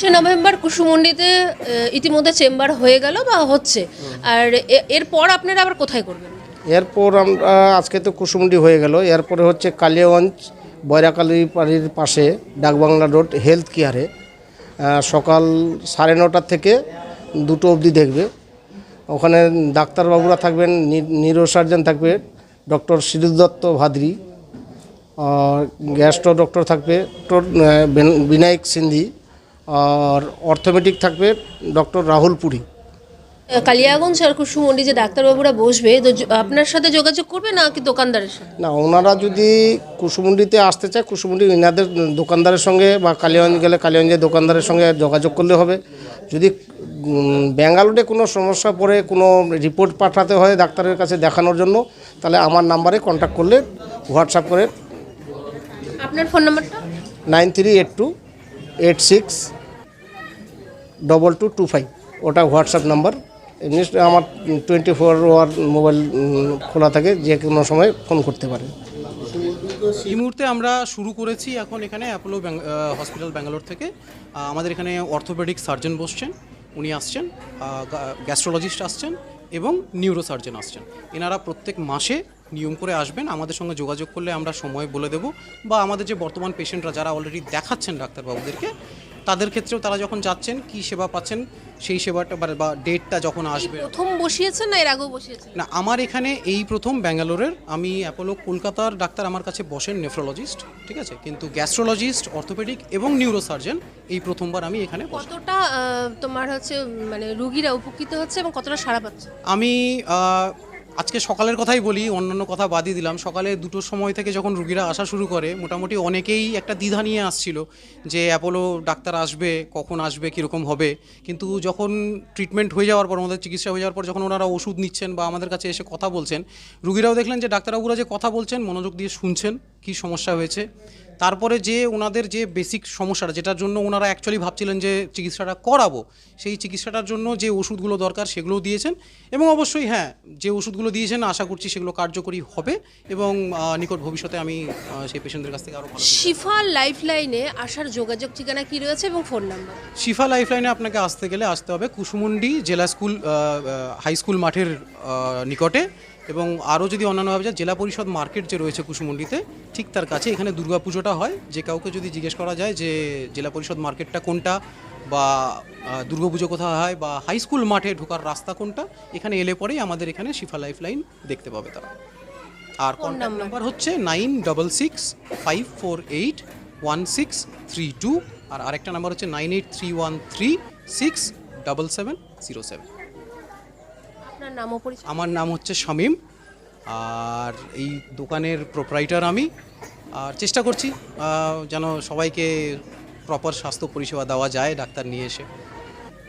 সে November কুসুমন্ডিতে ইতিমধ্যে chamber হয়ে গেল বা হচ্ছে। আর এরপর আপনারা আবার কোথায় করবেন? এরপর আমরা, আজকে তো কুসুমুন্ডি হয়ে গেল। এরপরে হচ্ছে কালিয়াগঞ্জ বয়রাকালী বাড়ির পাশে, ডাকবাংলা রোড, হেলথ কেয়ারে। সকাল সাড়ে নটার থেকে দুটো অবধি দেখবে। ওখানে ডাক্তারবাবুরা থাকবেন নিউরো সার্জন থাকবে, doctor Shiril Dutta Bhadri gastro doctor থাকবে ডক্টর বিনায়ক সিন্ধি আর অর্থোমেটিক থাকবে ডক্টর রাহুল পুরী। কালিয়াগঞ্জ আর কুসুমন্ডি যে ডাক্তারবাবুরা বসবে তো আপনার সাথে যোগাযোগ করবে না কি দোকানদারের সাথে? না ওনারা যদি কুসুমুন্ডিতে আসতে চায় কুসুমুন্ডি ইনাদের দোকানদারের সঙ্গে বা কালীগঞ্জ গেলে কালীগঞ্জের দোকানদারের সঙ্গে যোগাযোগ করলে হবে। যদি ব্যাঙ্গালোরে কোনো সমস্যা পড়ে কোনো রিপোর্ট পাঠাতে হয় ডাক্তারের কাছে দেখানোর জন্য তাহলে আমার নাম্বারে কন্ট্যাক্ট করলে হোয়াটসঅ্যাপ করে আপনার ফোন নাম্বারটা? Nine three eight two eight six double two two five ওটা হোয়াটসঅ্যাপ নাম্বার এমনি আমার টোয়েন্টি ফোর আওয়ার মোবাইল খোলা থাকে, যে কোনো সময় ফোন করতে পারে। এই মুহূর্তে আমরা শুরু করেছি এখন এখানে অ্যাপোলো হসপিটাল ব্যাঙ্গালোর থেকে। আমাদের এখানে অর্থোপেডিক সার্জন বসছেন, উনি আসছেন গ্যাস্ট্রোলজিস্ট আসছেন এবং নিউরো সার্জন আসছেন। এনারা প্রত্যেক মাসে নিয়ম করে আসবেন, আমাদের সঙ্গে যোগাযোগ করলে আমরা সময় বলে দেব। বা আমাদের যে বর্তমান পেশেন্টরা যারা অলরেডি দেখাচ্ছেন ডাক্তারবাবুদেরকে তাদের ক্ষেত্রেও তারা যখন যাচ্ছেন কি সেবা পাচ্ছেন সেই সেবাটা বা- বা ডেটটা যখন আসবে। প্রথম বসিয়েছেন না এর আগেও বসিয়েছেন? না আমার এখানে এই প্রথম ব্যাঙ্গালোরের আমি অ্যাপোলো কলকাতার ডাক্তার আমার কাছে বসেন নেফ্রোলজিস্ট ঠিক আছে? কিন্তু গ্যাস্ট্রোলজিস্ট অর্থোপেডিক এবং নিউরোসার্জন এই প্রথমবার আমি এখানে বসি। কতটা আহ, তোমার হচ্ছে উম, মানে রুগীরা উপকৃত হচ্ছে এবং কতটা সাড়া পাচ্ছে? আমি আহ, আজকে সকালের কথাই বলি, অন্যান্য কথা বাদই দিলাম। সকালে দুটোর সময় থেকে যখন রুগীরা আসা শুরু করে, মোটামুটি অনেকেই একটা দ্বিধা নিয়ে আসছিল যে অ্যাপোলো ডাক্তার আসবে, কখন আসবে, কীরকম হবে। কিন্তু যখন ট্রিটমেন্ট হয়ে যাওয়ার পর, আমাদের চিকিৎসা হয়ে যাওয়ার পর যখন ওনারা ওষুধ নিচ্ছেন বা আমাদের কাছে এসে কথা বলছেন, রুগীরাও দেখলেন যে ডাক্তারবাবুরা যে কথা বলছেন, মনোযোগ দিয়ে শুনছেন, কী সমস্যা হয়েছে। তারপরে যে ওনাদের যে বেসিক সমস্যাটা যেটার জন্য ওনারা অ্যাকচুয়ালি ভাবছিলেন যে চিকিৎসাটা করাবো সেই চিকিৎসাটার জন্য যে ওষুধগুলো দরকার সেগুলোও দিয়েছেন এবং অবশ্যই হ্যাঁ যে ওষুধগুলো দিয়েছেন আশা করছি সেগুলো কার্যকরী হবে এবং নিকট ভবিষ্যতে আমি সেই পেশেন্টদের কাছ থেকে আরও শিফা লাইফ লাইনে আসার যোগাযোগ ঠিকানা কি রয়েছে এবং ফোন নাম্বার শিফা লাইফলাইনে আপনাকে আসতে গেলে আসতে হবে কুসুমুন্ডি জেলা স্কুল হাই স্কুল মাঠের নিকটে। এবং আরও যদি অন্যান্যভাবে যায় জেলা পরিষদ মার্কেট যে রয়েছে কুসুমুন্ডিতে ঠিক তার কাছে এখানে দুর্গাপুজোটা হয়। যে কাউকে যদি জিজ্ঞেস করা যায় যে জেলা পরিষদ মার্কেটটা কোনটা বা আহ, দুর্গাপুজো কোথায় হয় বা হাই স্কুল মাঠে ঢোকার রাস্তা কোনটা এখানে এলে পরেই আমাদের এখানে শিফা লাইফ লাইন দেখতে পাবে তারা। আর কন্ট্যাক্ট নাম্বার? হচ্ছে nine double six five four eight one six three two আর আরেকটা নাম্বার হচ্ছে nine eight three one three six double seven zero seven. আপনার নাম পরিচয় আমার নাম হচ্ছে শামীম, আর এই দোকানের প্রোপ্রাইটার আমি। আর চেষ্টা করছি যেন সবাইকে প্রপার স্বাস্থ্য পরিষেবা দেওয়া যায়, ডাক্তার নিয়ে এসে।